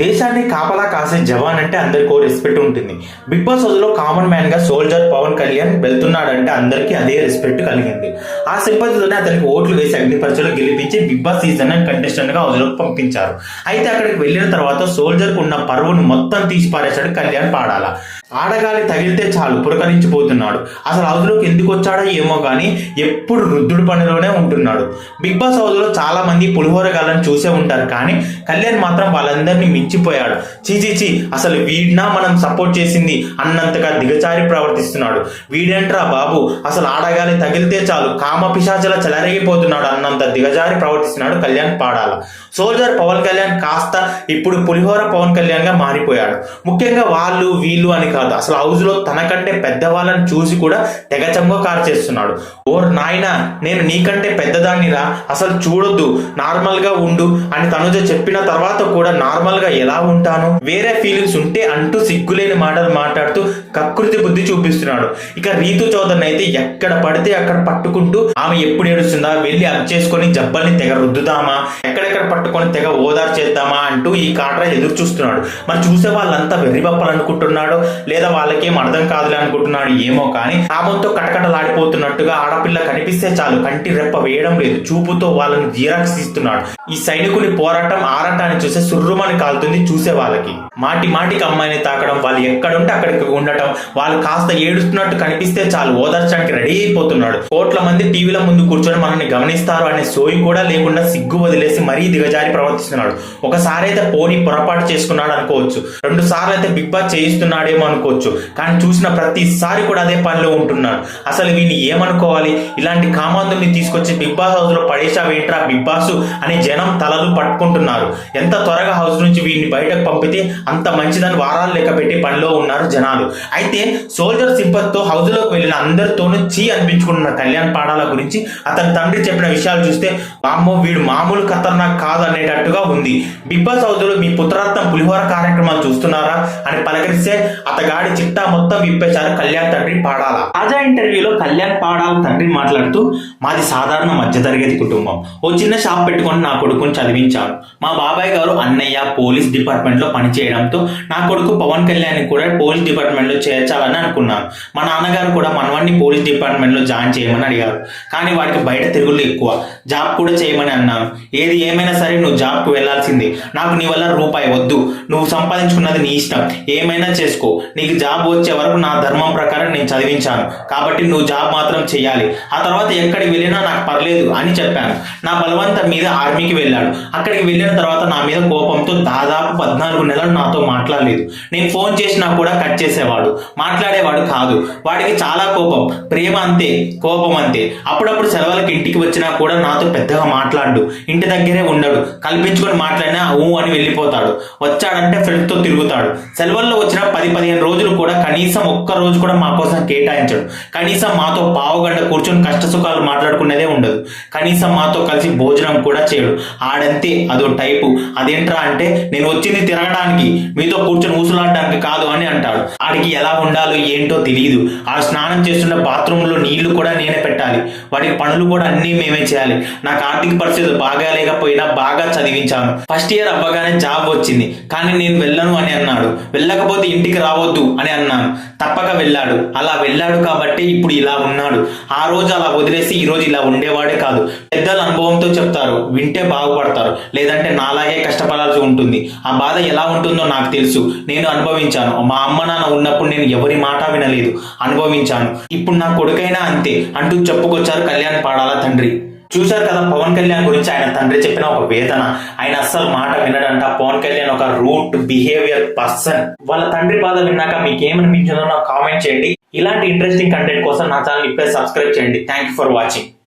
దేశాన్ని కాపలా కాసే జవాన్ అంటే అందరికో రెస్పెక్ట్ ఉంటుంది. బిగ్ బాస్ రోజులో కామన్ మ్యాన్గా సోల్జర్ పవన్ కళ్యాణ్ వెళ్తున్నాడంటే అందరికీ అదే రెస్పెక్ట్ కలిగింది. ఆ సింపతితోనే అతనికి ఓట్లు వేసి అగ్ని గెలిపించి బిగ్ బాస్ సీజన్ కంటెస్టెంట్గా హౌస్ పంపించారు. అయితే అక్కడికి వెళ్ళిన తర్వాత సోల్జర్కు ఉన్న పరువును మొత్తం తీసి పారేశాడు కళ్యాణ్ పాడాల. ఆడగాలి తగిలితే చాలు పురకరించిపోతున్నాడు. అసలు హౌస్ ఎందుకు వచ్చాడో ఏమో కానీ ఎప్పుడు రుద్దుడు పనిలోనే ఉంటున్నాడు. బిగ్ బాస్ హౌస్లో చాలా మంది పులిహోర గాలను చూసే ఉంటారు కానీ కళ్యాణ్ మాత్రం వాళ్ళందరినీ మించిపోయాడు. చీచీచి చీ చీ అసలు వీడినా మనం సపోర్ట్ చేసింది అన్నంతగా దిగచారి ప్రవర్తిస్తున్నాడు. వీడేంట్రా బాబు? అసలు ఆడగాలి తగిలితే చాలు. కామ పిశాచల చెలరేగిపోతున్నాడు అన్నంత దిగజారి ప్రవర్తిస్తున్నాడు కళ్యాణ్ పాడాల. సోల్జర్ పవన్ కళ్యాణ్ కాస్త ఇప్పుడు పులిహోర పవన్ కళ్యాణ్గా మారిపోయాడు. ముఖ్యంగా వాళ్ళు వీళ్ళు అని కాదు. అసలు హౌస్లో తనకంటే పెద్దవాళ్ళని చూసి కూడా తెగచంగా కారు చేస్తున్నాడు. ఓర్ నాయన నేను నీకంటే పెద్దదాన్నిరా. అసలు చూడొద్దు. నార్మల్గా ఉండు అని తనుజ చెప్పిన తర్వాత కూడా నార్మల్గా ఎలా ఉంటాను? వేరే ఫీలింగ్స్ ఉంటే అంటూ సిగ్గులేని మాటలు మాట్లాడుతూ కకృతి బుద్ధి చూపిస్తున్నాడు. ఇక రీతు చౌదరిని అయితే ఎక్కడ పడితే అక్కడ పట్టుకుంటూ ఆమె ఎప్పుడు ఏడుస్తుందా? వెళ్ళి అప్ చేసుకొని జబ్బల్ని తెగ రుద్దుదామా ఎక్కడెక్కడ పట్టుకొని తెగ ఓదార్ చేద్దామా అంటూ ఈ కాట్రా ఎదురు చూస్తున్నాడు. మరి చూసే వాళ్ళంతా వెర్రిబప్పాలనుకుంటున్నాడు? లేదా వాళ్ళకేం అర్థం కాదులే అనుకుంటున్నాడు ఏమో కానీ ఆమెతో కటకటలాడిపోతున్నట్టుగా ఆడపిల్ల కనిపిస్తే చాలు కంటి రెప్ప వేయడం లేదు. చూపుతో వాళ్ళని జీరాక్స్ ఇస్తున్నాడు ఈ సైనికుని పోరాటం ఆరాటాన్ని చూసే సుర్రుమని కాలుతుంది చూసే వాళ్ళకి. మాటి మాటికి అమ్మాయిని తాకడం వాళ్ళు ఎక్కడుంటే అక్కడికి ఉండటం వాళ్ళు కాస్త ఏడుస్తున్నట్టు కనిపిస్తే చాలు ఓదార్చడానికి రెడీ అయిపోతున్నాడు. కోట్ల మంది టీవీల ముందు కూర్చొని మనల్ని గమనిస్తారు అనే సోయి కూడా లేకుండా సిగ్గు వదిలేసి మరీ దిగజారి ప్రవర్తిస్తున్నాడు. ఒకసారి అయితే పోనీ పొరపాటు చేసుకున్నాడు అనుకోవచ్చు. రెండు సార్లు అయితే బిగ్ బాస్ చేయిస్తున్నాడేమో అనుకోవచ్చు. కానీ చూసిన ప్రతిసారి కూడా అదే పనిలో ఉంటున్నాడు. అసలు వీని ఏమనుకోవాలి? ఇలాంటి కామాంధుని తీసుకొచ్చి బిగ్ బాస్ హౌస్లో పడేసావేంట్రా బిగ్ బాస్ అని జనం తలలు పట్టుకుంటున్నారు. ఎంత త్వరగా హౌస్ నుంచి వీడిని బయటకు పంపితే అంత మంచిదని వారాలు లెక్క పెట్టి పనిలో ఉన్నారు జనాలు. అయితే సోల్జర్ సింపత్తో హౌజ్లోకి వెళ్ళిన అందరితోనూ చీ అనిపించుకుంటున్న కళ్యాణ్ పాడాల గురించి అతని తండ్రి చెప్పిన విషయాలు చూస్తే అమ్మో వీడు మామూలు ఖతర్నాక్ కాదు అనేటట్టుగా ఉంది. బిగ్ బాస్ హౌజ్లో మీ పుత్రార్థం పులిహోర కార్యక్రమాలు చూస్తున్నారా అని పలకరిస్తే అతగాడి చిట్టా మొత్తం విప్పేశారు కళ్యాణ్ తండ్రి పాడాల. తాజా ఇంటర్వ్యూలో కళ్యాణ్ పాడాల తండ్రి మాట్లాడుతూ మాది సాధారణ మధ్యతరగతి కుటుంబం. ఓ చిన్న షాప్ పెట్టుకొని నా కొడుకుని చదివించాను. మా బాబాయ్ గారు అన్నయ్య పోలీస్ డిపార్ట్మెంట్లో పనిచేయడంతో నా కొడుకు పవన్ కళ్యాణ్ కూడా పోలీస్ డిపార్ట్మెంట్లో చేర్చాలని అనుకున్నాను. మా నాన్నగారు కూడా మనవాడిని పోలీస్ డిపార్ట్మెంట్లో జాయిన్ చేయమని అడిగారు. కానీ వాడికి బయట తిరుగులు ఎక్కువ. జాబ్ కూడా చేయమని అన్నాను. ఏది ఏమైనా సరే నువ్వు జాబ్కు వెళ్ళాల్సిందే నాకు నీ వల్ల రూపాయి వద్దు. నువ్వు సంపాదించుకున్నది నీ ఇష్టం. ఏమైనా చేసుకో. నీకు జాబ్ వచ్చే వరకు నా ధర్మం ప్రకారం నేను చదివించాను. కాబట్టి నువ్వు జాబ్ మాత్రం చేయాలి ఆ తర్వాత ఎక్కడికి వెళ్ళినా నాకు పర్లేదు అని చెప్పాను. నా బలవంతం మీద ఆర్మీకి వెళ్ళాడు. అక్కడికి వెళ్ళిన తర్వాత నా మీద కోపంతో దాదాపు దాదాపు పద్నాలుగు నెలలు నాతో మాట్లాడలేదు. నేను ఫోన్ చేసినా కూడా కట్ చేసేవాడు. మాట్లాడేవాడు కాదు. వాడికి చాలా కోపం. ప్రేమ అంతే కోపం అంతే. అప్పుడప్పుడు సెలవులకి ఇంటికి వచ్చినా కూడా నాతో పెద్దగా మాట్లాడు. ఇంటి దగ్గరే ఉండడు. కల్పించుకొని మాట్లాడినా ఊ అని వెళ్ళిపోతాడు. వచ్చాడంటే ఫ్రెండ్స్తో తిరుగుతాడు. సెలవుల్లో వచ్చిన పది పదిహేను రోజులు కూడా కనీసం ఒక్క రోజు కూడా మా కోసం కేటాయించడు. కనీసం మాతో పావుగంట కూర్చొని కష్ట సుఖాలు మాట్లాడుకునేదే ఉండదు. కనీసం మాతో కలిసి భోజనం కూడా చేయడు. ఆడంతే అదో టైపు. అదేంట్రా అంటే నేను వచ్చింది తిరగడానికి మీతో కూర్చొని ఊసులాడడానికి కాదు అని అంటాడు. ఆడికి ఎలా ఉండాలో ఏంటో తెలియదు ఆ స్నానం చేస్తున్న బాత్రూంలో నీళ్ళు కూడా నేనే పెట్టాలి. వాడికి పనులు కూడా అన్ని మేమే చేయాలి. నాకు ఆర్థిక పరిస్థితులు బాగా లేకపోయినా బాగా చదివించాను. ఫస్ట్ ఇయర్ అవ్వగానే జాబ్ వచ్చింది. కానీ నేను వెళ్ళను అని అన్నాడు. వెళ్ళకపోతే ఇంటికి రావద్దు అని అన్నాను. తప్పక వెళ్ళాడు. అలా వెళ్ళాడు కాబట్టి ఇప్పుడు ఇలా ఉన్నాడు. ఆ రోజు అలా వదిలేసి ఈ రోజు ఇలా ఉండేవాడే కాదు. పెద్దల అనుభవంతో చెప్తారు. వింటే బాగుపడతారు. లేదంటే నాలాగే కష్టపడాల్సి ఉంటుంది. ఆ బాధ ఎలా ఉంటుందో నాకు తెలుసు. నేను అనుభవించాను. మా అమ్మ నాన్న ఉన్నప్పుడు నేను ఎవరి మాట వినలేదు. అనుభవించాను. ఇప్పుడు నా కొడుకైనా అంతే. అంటూ చెప్పుకొచ్చారు కళ్యాణ్ పాడాల తండ్రి. చూశారు కదా పవన్ కళ్యాణ్ గురించి ఆయన తండ్రి చెప్పిన ఒక వేదన. ఆయన అస్సలు మాట వినడంట. పవన్ కళ్యాణ్ ఒక రూట్ బిహేవియర్ పర్సన్. వాళ్ళ తండ్రి బాధ విన్నాక మీకు ఏమనిపించిందో నాకు కామెంట్ చేయండి. ఇలాంటి ఇంట్రెస్టింగ్ కంటెంట్ కోసం నా ఛానల్ ఇప్పుడే సబ్స్క్రైబ్ చేయండి. Thank you for watching